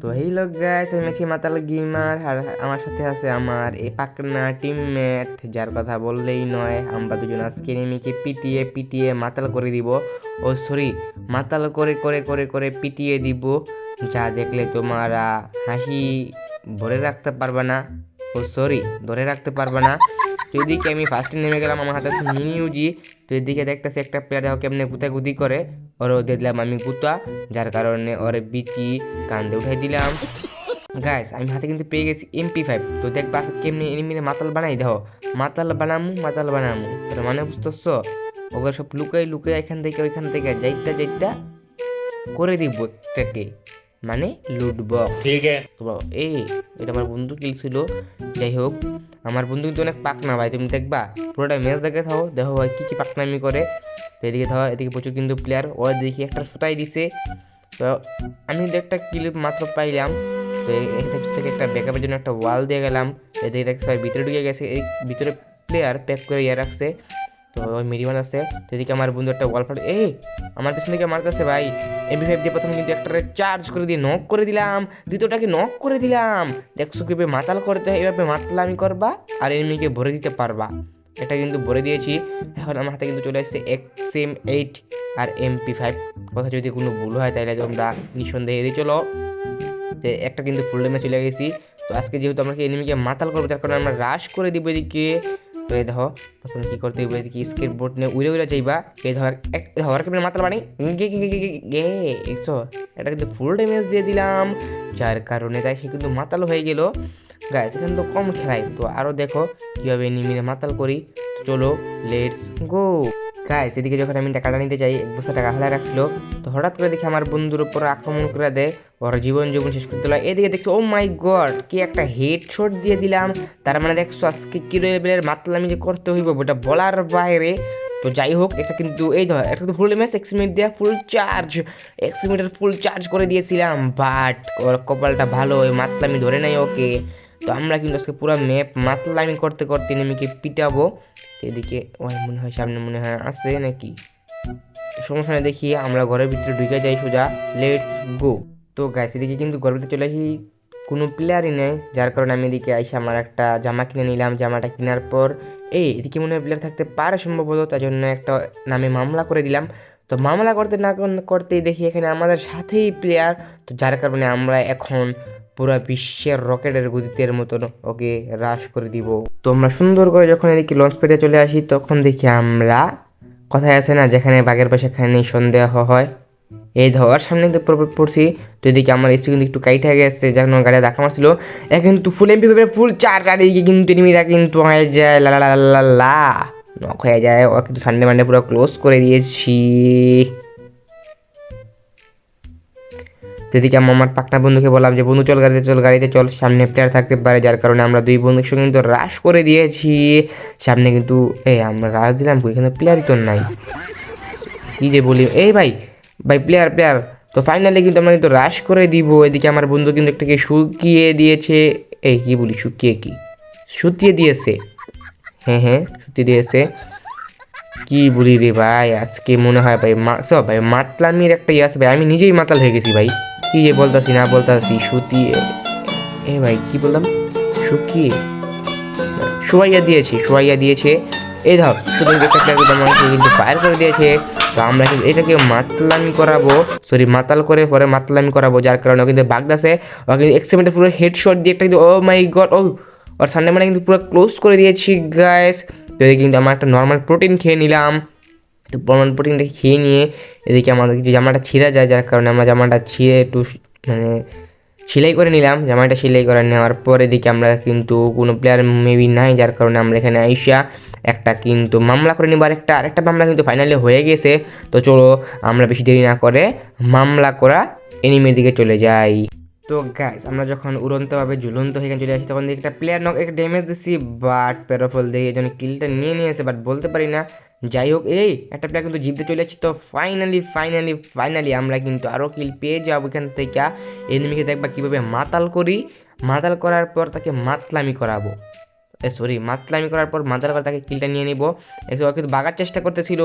তো এই লোক গাইস আমি আছি মাতাল গেমার, আর আমার সাথে আছে আমার এই পাকনা টিমমেট যার কথা বললেই নয়, আমরা দুজন আজকে নেমিকে পিটিয়ে পিটিয়ে মাতাল করে দিব। ও সরি মাতাল করে করে করে করে পিটিয়ে দিব, যা দেখলে তোমরা হাসি ভরে রাখতে পারবে না। ও সরি ধরে রাখতে পারবে না। তো এদিকে আমি ফার্স্টে নেমে গেলাম, আমার হাতে আছে মিনি তো এদিকে দেখতেছি একটা প্লেয়ার দেখো কেমনে গুতাগুতি করে। ওরও দিয়ে দিলাম আমি গুতা, যার কারণে ওরে বিচি কান্দে উঠাই দিলাম। গাইস আমি হাতে কিন্তু পেয়ে গেছি এমপি ফাইভ তো দেখবা কেমনি এনিমিনে মাতাল বানাই, দেখো। মাতাল বানামু মাতাল বানামু। তোর মানে বুঝতেছ? ওগুলো সব লুকাই লুকাই এখান থেকে ওইখান থেকে যাইতা যাইতা করে দিব একটাকে। মানে লুটব ঠিক আছে। এ এটা আমার বন্ধু কিল ছিল। যাই হোক আমার বন্ধু কিন্তু অনেক পাকনা ভাই তুমি দেখবা। পুরোটা ম্যাচ দেখে থাও দেখো ভাই কী কী পাকনামি করে। এদিকে থাও এদিকে প্রচুর কিন্তু প্লেয়ার ও দেখি একটা সুতাই দিছে। তো আমি একটা ক্লিপ মাত্র পাইলাম। তো এখানে থেকে একটা ব্যাকআপের জন্য একটা ওয়াল দিয়ে গেলাম। এদিকে দেখছি ভিতরে ঢুকে গেছে। এই ভিতরে প্লেয়ার প্যাক করে ইয়ে রাখছে। তো ওই মিডিয়াম আছে তো এদিকে আমার বন্ধু একটা ওয়াল ফাট, এই, আমার পেছন থেকে মারতেছে ভাই। এমবি ফাইভ দিয়ে প্রথমে কিন্তু একটা চার্জ করে দিয়ে নক করে দিলাম, দ্বিতীয়টাকে নক করে দিলাম। দেখছ কীভাবে মাতাল করতে হয়, এভাবে মাতলামি করবা আর এনিমিকে ভরে দিতে পারবা। এটা কিন্তু ভরে দিয়েছি, এখন আমার হাতে কিন্তু চলে আসছে এক্স এম এইট আর এমপি ফাইভ কথা যদি কোনো ভুল হয় তাহলে তোমরা নিঃসন্দেহে এড়িয়ে চলো। তো একটা কিন্তু ফুল ডেমে চলে গেছি। তো আজকে যেহেতু আমাকে এনিমিকে মাতাল করব, তার কারণে আমরা রাশ করে দিব এদিকে। তো এই দেখো, তখন কি করতে হবে? এদিকে স্কেট বোর্ড নিয়ে উড়ে উড়ে যাইবা। এই ধর, এক ধর কেমন মাতাল বানি গে গে গে গে গে এটা কিন্তু ফুল ড্যামেজ দিয়ে দিলাম। যার কারণে তাই সে কিন্তু মাতাল হয়ে গেল। গাইস এখানে তো কম খেলায়। তো আরও দেখো কীভাবে নিমিরে মাতাল করি। চলো লেটস গো গাইস এদিকে যখন আমি টাকাটা নিতে যাই, এক বছর টাকা হালায় রাখছিল, তো হঠাৎ করে দেখি আমার বন্ধুর উপর আক্রমণ করে দেয় ওর জীবন জীবন শেষ করে দিল। এদিকে দেখছি ও মাই গড কি একটা হেড শট দিয়ে দিলাম। তার মানে দেখছ, আজকে কি লেভেলের মাতলামি যে করতে হইব ওটা বলার বাইরে। তো যাই হোক, এটা কিন্তু, এই ধর, এটা কিন্তু ফুল এমএস এক্স মিনিট দেওয়া ফুল চার্জ এক্স মিনিটের ফুল চার্জ করে দিয়েছিলাম বাট ওর কপালটা ভালো, ওই মাতলামি ধরে নাই ওকে। তো আমরা কিন্তু আজকে পুরো ম্যাপ মাতলামি করতে করতে নেমিকে পিটাবো। এদিকে, ওই মনে হয় সামনে মনে হয় আছে নাকি? সমস্যা নেই, দেখি আমরা ঘরের ভিতরে ঢুকে যাই সোজা। লেটস গো তো গাছ এদিকে কিন্তু ঘরের ভিতরে চলে আসি। কোনো প্লেয়ারই নেই, যার কারণে আমি এদিকে আইসে আমার একটা জামা কিনে নিলাম। জামাটা কেনার পর এই এদিকে মনে হয় প্লেয়ার থাকতে পারে সম্ভবত তার জন্য একটা নামে মামলা করে দিলাম। তো মামলা করতে না করতেই দেখি এখানে আমাদের সাথেই প্লেয়ার তো যার কারণে আমরা এখন পুরো বিশ্বের রকেটের গতিতের মতন ওকে হ্রাস করে দিব তো আমরা সুন্দর করে যখন এদিকে লঞ্চ পেটে চলে আসি তখন দেখি আমরা কথায় আছে না যেখানে বাঘের পাশে সেখানে সন্দেহ হয় এই ধর সামনে পড়- পড়ছি তো এদিকে আমার স্পিড কিন্তু একটু কাইট হয়ে গেছে যখন গাড়ি দেখা মারছিল এখন কিন্তু ফুল এমপি ফুল চার আর এদিকে কিন্তু এনিমিরা কিন্তু হয়ে যায় লা লা লা লা লা লা নক হয়ে যায় ওর কিন্তু সানডে মানডে পুরো ক্লোজ করে দিয়েছি তো এদিকে আমি আমার পাকনা বন্ধুকে বললাম যে, বন্ধু, চল গাড়িতে চল গাড়িতে, চল। সামনে প্লেয়ার থাকতে পারে, যার কারণে আমরা দুই বন্ধুর সঙ্গে কিন্তু রাশ করে দিয়েছি। সামনে কিন্তু এই আমরা রাশ দিলাম এখানে প্লেয়ারই তো নাই। কি যে বলি? এই ভাই ভাই প্লেয়ার প্লেয়ার তো ফাইনালি কিন্তু আমরা কিন্তু রাশ করে দিব। এদিকে আমার বন্ধু কিন্তু একটাকে শুকিয়ে দিয়েছে। এই কি বলি? শুকিয়ে কি? শুতিয়ে দিয়েছে। হ্যাঁ হ্যাঁ শুতিয়ে দিয়েছে। কি বলি রে ভাই? আজকে মনে হয় ভাই মা সব ভাই, মাতলামির একটা ইয়ে আছে ভাই। আমি নিজেই মাতাল হয়ে গেছি ভাই। কি যে বলতাছি, না বলতাছি শুতিয়ে এ ভাই, কি বললাম? শুকিয়ে শোয়াইয়া দিয়েছে শোয়াইয়া দিয়েছে। এই ধর, শুধু প্লেয়ার আমাকে কিন্তু ফায়ার করে দিয়েছে। তো আমরা কিন্তু এটাকে মাতলামি করাবো সরি মাতাল করে পরে মাতলামি করাবো, যার কারণে কিন্তু বাগদাসে ও কিন্তু এক্সিমেন্টে পুরো হেডশট দিয়ে একটা কিন্তু ও মাই গড ও ওর সামনে মানে কিন্তু পুরো ক্লোজ করে দিয়েছি গ্যাস তো কিন্তু আমার একটা নর্মাল প্রোটিন খেয়ে নিলাম। তো নর্মাল প্রোটিনটা খেয়ে নিয়ে এদিকে আমাদের কিছু জামাটা ছিঁড়া যায়, যার কারণে আমরা জামাটা ছিঁড়ে একটু মানে সেলাই করে নিলাম। জামাটা সেলাই করে নেওয়ার পর এদিকে আমরা কিন্তু কোনো প্লেয়ার মেবি নাই, যার কারণে আমরা এখানে আইসা একটা কিন্তু মামলা করে নিবার একটা আরেকটা মামলা কিন্তু ফাইনালি হয়ে গেছে। তো চলো আমরা বেশি দেরি না করে মামলা করা এনিমের দিকে চলে যাই। তো গাইস আমরা যখন উড়ন্তভাবে ঝুলন্ত হয়ে চলে আসি, তখন দেখি একটা প্লেয়ার নক একটা ড্যামেজ দিছি বাট প্যারাফল দিয়ে যেন কিলটা নিয়ে নিয়েছে বাট বলতে পারি না। যাই হোক এই একটা প্লেয়ার কিন্তু জিততে চলে যাচ্ছি তো ফাইনালি ফাইনালি ফাইনালি আমরা কিন্তু আরও কিল পেয়ে যাব এখান থেকে। এনিমিকে দেখবা কীভাবে মাতাল করি। মাতাল করার পর তাকে মাতলামি করাবো। সরি মাতলামি করার পর মাতাল করে তাকে কিলটা নিয়ে নিবো। একটু কিন্তু বাগার চেষ্টা করতেছিল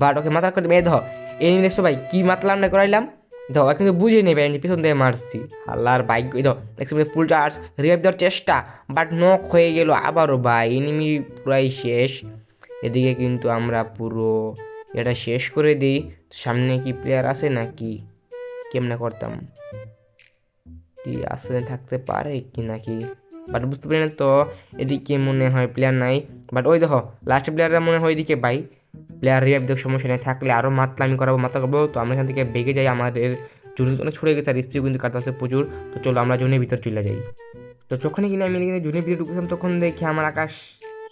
বাট ওকে মাতাল করে মেয়ে ধর এনিমি দেখছ ভাই, কী মাতলাম না করাইলাম? দাও কিন্তু বুঝে নেবে আমি পিছন দিয়ে মারছি। আল্লাহর বাইক দাও একসাথে ফুল চার্জ রিভাইভ দেওয়ার চেষ্টা বাট নক হয়ে গেল আবারও, ভাই এনিমি প্রায় শেষ। এদিকে কিন্তু আমরা পুরো এটা শেষ করে দিই। সামনে কি প্লেয়ার আছে নাকি? কেমনে করতাম? কি আসলে থাকতে পারে কি নাকি? বাট বুঝতে পারি না তো, এদিকে মনে হয় প্লেয়ার নাই। বাট ওই দেখো লাস্ট প্লেয়াররা মনে হয় এদিকে বাই প্লেয়ার রিভাইভ দেওয়ার সমস্যা নেই, থাকলে আরও মাতলামি করাবো মাথা করব। তো আমরা এখান থেকে বেগে যাই, আমাদের জুন অনেক ছড়ে গেছে, আর স্পিড কিন্তু কাটতে আছে প্রচুর। তো চলো আমরা জুনের ভিতর চলে যাই। তো যখনই কিনা আমি জুনের ভিতরে ঢুকলাম তখন দেখি আমার আকাশ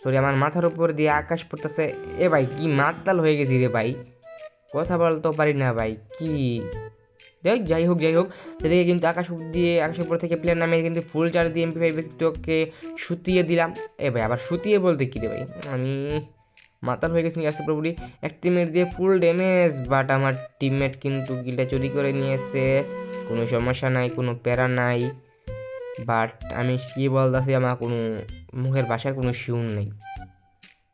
সরি, আমার মাথার উপর দিয়ে আকাশ পড়তেছে। এ ভাই, কি মাতাল হয়ে গেছি রে ভাই। কথা বলতেও পারি না ভাই, কি? দেখ যাই হোক যাই হোক। এদিকে কিন্তু আকাশ দিয়ে, আকাশের উপর থেকে প্লেয়ার নামে কিন্তু ফুল চার্জ দিয়ে এমপি ফাইভ তোকে শুতিয়ে দিলাম। এ ভাই, আবার শুতিয়ে বলতে কি রে ভাই? আমি মাতাল হয়ে গেছি আসতে পুরোপুরি। এক টিমের দিয়ে ফুল ড্যামেজ বাট আমার টিমমেট কিন্তু গিলটা চুরি করে নিয়েছে। কোনো সমস্যা নাই, কোনো প্যারা নাই। বাট আমি কি বলতেছি, আমার কোনো মুখের ভাষার কোনো শিউন নেই।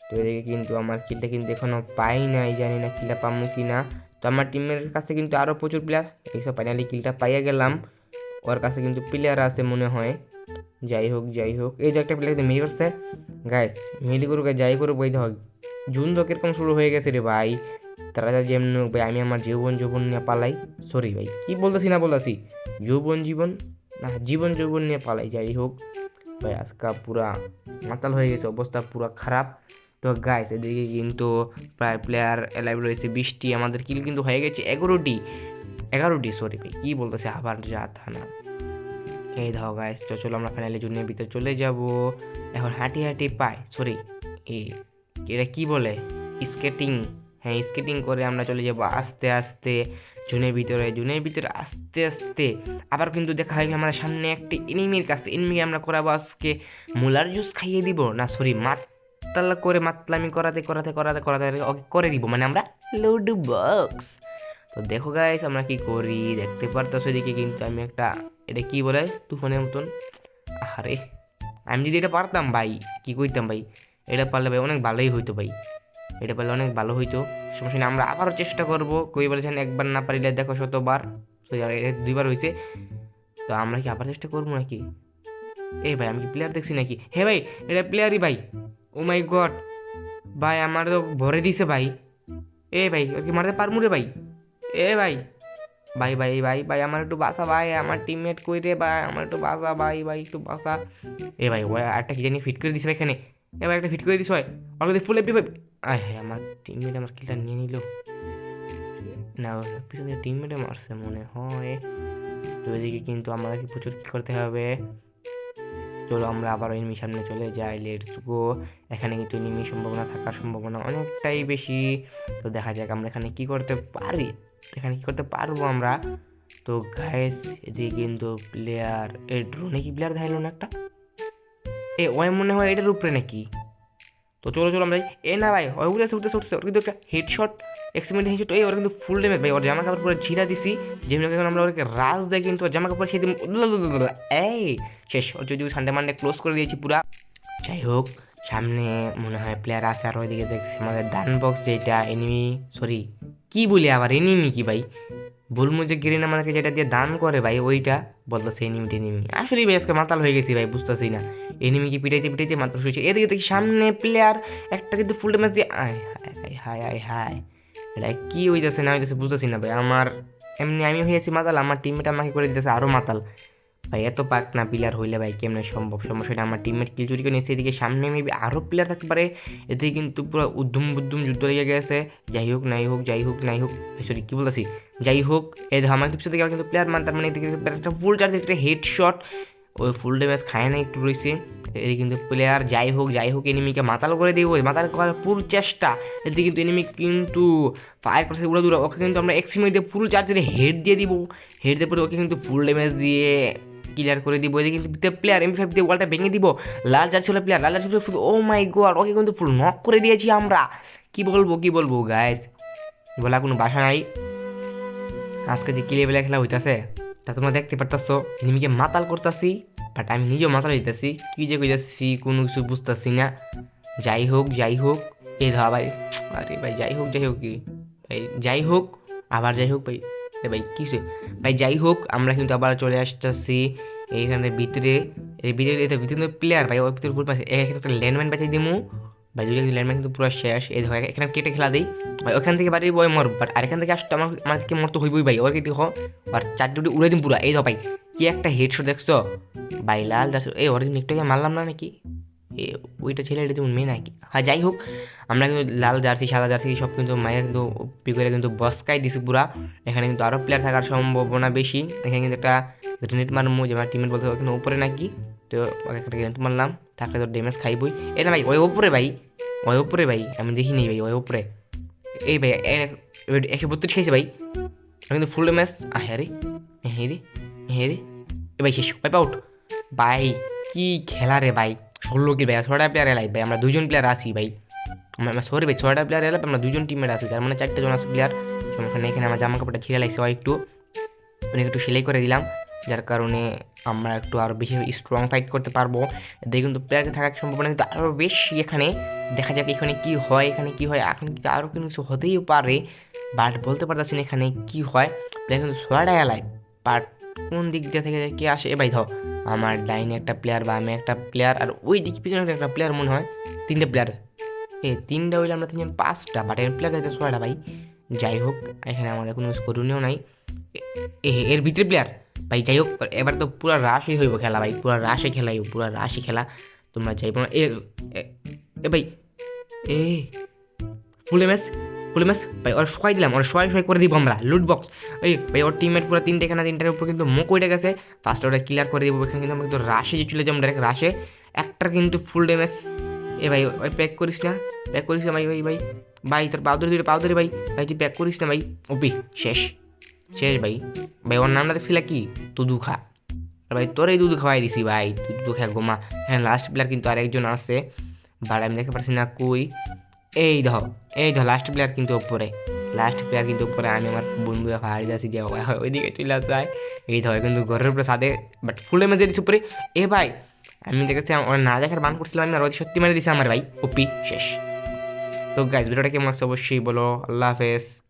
তো এদিকে কিন্তু আমার কিলটা কিন্তু এখনও পাই নাই, জানি না কিলটা পাবো কি না তো আমার টিমের কাছে কিন্তু আরও প্রচুর প্লেয়ার এইসব ফাইনালি কিলটা পাইয়া গেলাম। ওর কাছে কিন্তু প্লেয়ার আছে মনে হয়। যাই হোক যাই হোক। এই যে একটা প্লেয়ার মিলি করছে। গাইস মিলি করুক যাই করুক বই হোক জুন তো কীরকম শুরু হয়ে গেছে রে ভাই। তারা যা যেমন ভাই, আমি আমার যৌবন যৌবন নিয়ে পালাই। সরি ভাই, কি বলতেছি, না বলতেছি? যৌবন, জীবন না, জীবন যৌবন নিয়ে পালাই, যাই হোক। ভাই, আজকা পুরা মাতাল হয়ে গেছে, অবস্থা পুরা খারাপ। তো গাইস এদিকে কিন্তু প্রায় প্লেয়ার লাইভ রয়েছে বিশটি আমাদের কিল কিন্তু হয়ে গেছে এগারোটি। এগারোটি সরি ভাই, কী বলতেছে, আবার যা তা না এই দাও গাইস তো চলো আমরা ফাইনালি জুনের ভিতরে চলে যাব। এখন হাঁটি হাঁটি পাই সরি এই এটা কি বলে? স্কেটিং হ্যাঁ স্কেটিং করে আমরা চলে যাব আস্তে আস্তে। জুনের ভিতরে জুনের ভিতরে আস্তে আস্তে আবার কিন্তু দেখা হয় আমাদের সামনে একটি এনিমির কাছে। এনিমি আমরা করাবো আজকে মুলার জুস খাইয়ে দিব? না সরি মাতাল করে মাতলামি করাতে করাতে করাতে করাতে করে দিব? মানে আমরা লুডু বক্স। তো দেখো গাইস আমরা কি করি? দেখতে পারতেছো এদিকে কিন্তু আমি একটা, এটা কি বলে? তুফানের মতন। আরে আমি যদি এটা পারতাম ভাই, কি করতাম ভাই? এটা পারলে ভাই অনেক ভালোই হইতো ভাই। এটা পারলে অনেক ভালো হইতো। সমস্যা নেই, আমরা আবারও চেষ্টা করব। কই বলেছেন একবার না পারিলে দেখো শতবার। তো দুইবার হয়েছে তো আমরা কি আবার চেষ্টা করব নাকি? এই ভাই, আমি কি প্লেয়ার দেখছি নাকি? হে ভাই, এটা প্লেয়ারই ভাই। ও মাই গড ভাই, আমার তো ভরে দিছে ভাই। এ ভাই ওকে মারতে পারব রে ভাই? এ ভাই। ভাই ভাই ভাই ভাই, আমার একটু বাসা ভাই, আমার টিমমেট কই রে ভাই? আমার একটু বাসা ভাই ভাই, একটু বাসা এ ভাই ওই একটা কি জানি ফিট করে ভাই এখানে। এ ভাই, একটা ফিট করে দিস ভাই। ওর ফুল এপি ভাই আয় হ্যাঁ আমার টিমমেট আমার কিলটা নিয়ে নিল না পিছনে টিমমেটে মারছে মনে হয় তো এদিকে কিন্তু আমাদেরকে প্রচুর কী করতে হবে চলো আমরা আবার এনিমি সামনে চলে যাই লেটস গো এখানে কিন্তু এনিমি সম্ভাবনা থাকার সম্ভাবনা অনেকটাই বেশি তো দেখা যাক আমরা এখানে কি করতে পারি এখানে কি করতে পারব আমরা তো গাইস এদিকে কিন্তু প্লেয়ার এই ড্রোনে কি প্লেয়ার দেখাইলো না একটা এ ওই মনে হয় এটার উপরে নাকি তো চলো চলো আমরা এ না ভাই, ওই উঠেছে উঠেছে উঠেছে ওর কিন্তু একটা হেডশট এক্সিমেন্ট হেডশট এই ওর কিন্তু ফুল ড্যামেজ ভাই। ওর জামা কাপড় পুরো ঝিরা দিছি, যেমনি আমরা ওকে রাজ দেয় কিন্তু ওর জামা কাপড় সেদিন এই, শেষ। ওর যদি সানডে মানডে ক্লোজ করে দিয়েছি পুরা। যাই হোক সামনে মনে হয় প্লেয়ার আছে আর ওইদিকে দেখছি আমাদের ডান বক্স যেটা এনিমি সরি কি বলি আবার এনিমি কি ভাই? বলব যে গ্রিন আমাদেরকে যেটা দিয়ে দান করে ভাই, ওইটা বলতেছে এনিমি টেনিমি। আসলে ভাই, আজকে মাতাল হয়ে গেছি ভাই, বুঝতেছি না। এনিমিকে পিটাইতে পিটাইতে মাতাল শুয়েছে এদিকে দেখি সামনে প্লেয়ার একটা কিন্তু ফুল ড্যামেজ দিয়ে আয় হায় হায় হায় হায়। এটা কি হইতেছে না হইতেছে বুঝতেছি না ভাই। আমার এমনি আমি হয়েছি মাতাল, আমার টিমমেট আমাকে করে দিতেছে আরও মাতাল। ভাই, এত পাক না প্লেয়ার হইলে ভাই কেমনে সম্ভব? সমস্যা নেই আমার টিমমেট কিল চুরি করে নিয়েছে এদিকে সামনে মেবি আরও প্লেয়ার থাকতে পারে। এদিকে কিন্তু পুরো উদ্ধুম বুদ্ধুম যুদ্ধ লেগে গেছে। যাই হোক, নাই হোক, যাই হোক, নাই হোক সরি কী বলতেছি? যাই হোক, এই আমার পিছনে থেকে কিন্তু প্লেয়ার মান, তার মানে এদিকে একটা ফুল চার্জ একটা হেড শট ওই ফুল ড্যামেজ খায় না, একটু রয়েছে এদিকে কিন্তু প্লেয়ার যাই হোক যাই হোক এনিমিকে মাতাল করে দিব। মাতাল করার পুরো চেষ্টা। এদিকে কিন্তু এনিমি কিন্তু ফায়ার করছে উড়ে দূরে। ওকে কিন্তু আমরা এক্সিমে দিয়ে ফুল চার্জের হেড দিয়ে দিব। হেড দিয়ে পরে ওকে কিন্তু ফুল ড্যামেজ দিয়ে ক্লিয়ার করে দিব, এদিকে কিন্তু প্লেয়ার এম ফাইভ দিয়ে ওয়ালটা ভেঙে দিব। লাল চার ছিল প্লেয়ার লাল চার ছিল ও মাই গড ওকে কিন্তু ফুল নক করে দিয়েছি আমরা। কি বলব কি বলব গাইস বলা কোনো বাসা নাই। আজকে যে কিলে বেলা খেলা হইতাছে, তা তোমরা দেখতে পারতাছো এনিমিকে মাতাল করতাছি বাট আমি নিজেও মাতাল হইতাছি। কি যে কইতাছি, কোনো কিছু বুঝতাছি না। যাই হোক যাই হোক, এই ধা ভাই, আরে ভাই, যাই হোক যাই হোক কি, ভাই, যাই হোক, আবার যাই হোক, ভাই। ভাই কিসে ভাই, যাই হোক, আমরা কিন্তু আবার চলে আসতেছি এইখানে ভিতরে। এই ভিতরে এটা ভিতরে প্লেয়ার ভাই, ওর ভিতরে ফুল পাচ্ছে এখানে একটা ল্যান্ডম্যান বাঁচিয়ে দিমু। ভাই যদি ল্যান্ডম্যান কিন্তু পুরো শেষ। এই দেখো এখানে কেটে খেলা দিই। ভাই, ওখান থেকে বাড়ি বই মর বাট আর এখান থেকে আসতে আমার আমার আমাদেরকে মরতে হইবই ভাই। ওর কি দেখো, আর চারটে উড়ে দিন পুরো। এই দেখো ভাই, কি একটা হেডশট দেখছ? ভাই, লাল দাস এই, ওর একটু মারলাম না নাকি? ওইটা ছেলে এটা যেমন মেয়ে নাকি? হ্যাঁ যাই হোক, আমরা কিন্তু লাল জার্সি, সাদা জার্সি সব কিন্তু মায়ের কিন্তু পিকরে কিন্তু বসকাই দিছি পুরা। এখানে কিন্তু আরও প্লেয়ার থাকার সম্ভাবনা বেশি। এখানে কিন্তু একটা গ্রেনেড মারমু, যে আমার টিমের বলতে ওখানে উপরে নাকি? তো একটা গ্রেনেড মারলাম, থাকলে তো ড্যামেজ খাইবই। এ না ভাই, ওই উপরে ভাই, ওই ওপরে ভাই, আমি দেখিনি ভাই, ওই ওপরে এই ভাই একশো বত্রিশ খেয়েছে ভাই। কিন্তু ফুল ড্যামেজ হ্যাঁ রে হ্যাঁ রে হ্যাঁ রে। এ ভাই, শেষ ওয়াইপ আউট ভাই, কী খেলা রে ভাই। ষোলো কি ভাই ছটা প্লেয়ার এলাই ভাই আমরা দুজন প্লেয়ার আছি ভাই আমরা সরি ভাই ছটা প্লেয়ার এলাই আমরা দুজন টিমের আছি তার মানে চারটে জন আছে প্লেয়ার সমস্যা এখানে আমার জামা কাপড়টা ছিঁড়ে লাগছে হয় একটু অনেক একটু সেলাই করে দিলাম যার কারণে আমরা একটু আরও বেশি স্ট্রং ফাইট করতে পারব এদের কিন্তু প্লেয়ারকে থাকার সম্ভাবনা কিন্তু আরও বেশি এখানে দেখা যাক এখানে কি হয় এখানে কি হয় এখন কিন্তু আরও কিছু হতেই পারে বাট বলতে পারতেছি না এখানে কি হয় প্লেয়ার কিন্তু ছয়টা এলাই বাট কোন দিক দিয়ে থেকে কে আসে এ ভাই ধর আমার ডাইনে একটা প্লেয়ার বা আমি একটা প্লেয়ার আর ওই দিক পিছনে একটা প্লেয়ার মনে হয়, তিনটে প্লেয়ার এ তিনটা হইলে আমরা তিনজন পাঁচটা বাট এর প্লেয়ার যাইতে ছয়টা ভাই। যাই হোক, এখানে আমাদের কোনো করণীয় নাই। এ- এর ভিতরে প্লেয়ার ভাই, যাই হোক, এবার তো পুরো রাশই হইব খেলা ভাই, পুরো রাশে খেলা হইব, পুরো রাশি খেলা। তোমরা যাইব না, এ ভাই, এ, ফুল এমএস ফুল এমএস ভাই, ওরা সবাই দিলাম, ওরা সবাই সবাই করে দিব আমরা লুট বক্স এই, ভাই, ওর টিমের পুরো তিনটে এখানে তিনটার উপর কিন্তু মুখ উঠে গেছে। ফার্স্ট ওটা ক্লিয়ার করে দিব, এখানে কিন্তু আমরা কিন্তু রাশে যে চলে যাব ডাইরেক্ট রাশে একটার কিন্তু ফুল ড্যামেজ এ, ভাই, ওই প্যাক করিস না প্যাক করিস না, ভাই ভাই ভাই। ভাই, তোর পাউদারি দিলে পাউদারি ভাই। ভাই, তুই প্যাক করিস না, ভাই। ওপি শেষ শেষ, ভাই। ভাই, ওর নামটা দেখছিলা কি? তুদু খা আর ভাই তোরই দুধ খাওয়াই দিছি, ভাই। দুধ খা গোমা হ্যাঁ লাস্ট প্লেয়ার কিন্তু আরেকজন আছে। বাট আমি দেখতে পারছি না কই। এই ধর এই ধর লাস্ট প্লেয়ার কিন্তু ওপরে লাস্ট প্লেয়ার কিন্তু উপরে, আমি আমার বন্ধুরা ভাড়ি যাচ্ছি, যে ওই- ওইদিকে চলে আসবে এই ধর কিন্তু ঘরের উপরে সাদে বাট ফুলে মেজে দিচ্ছে উপরে। এ ভাই, আমি দেখেছি, আমার না দেখার বান করছিলাম আমি ওই সত্যি মেরে দিছে আমার ভাই ওপি শেষ। তো গাইজ ভিডিওটা কেমন আছে অবশ্যই বলো, আল্লাহ হাফেজ।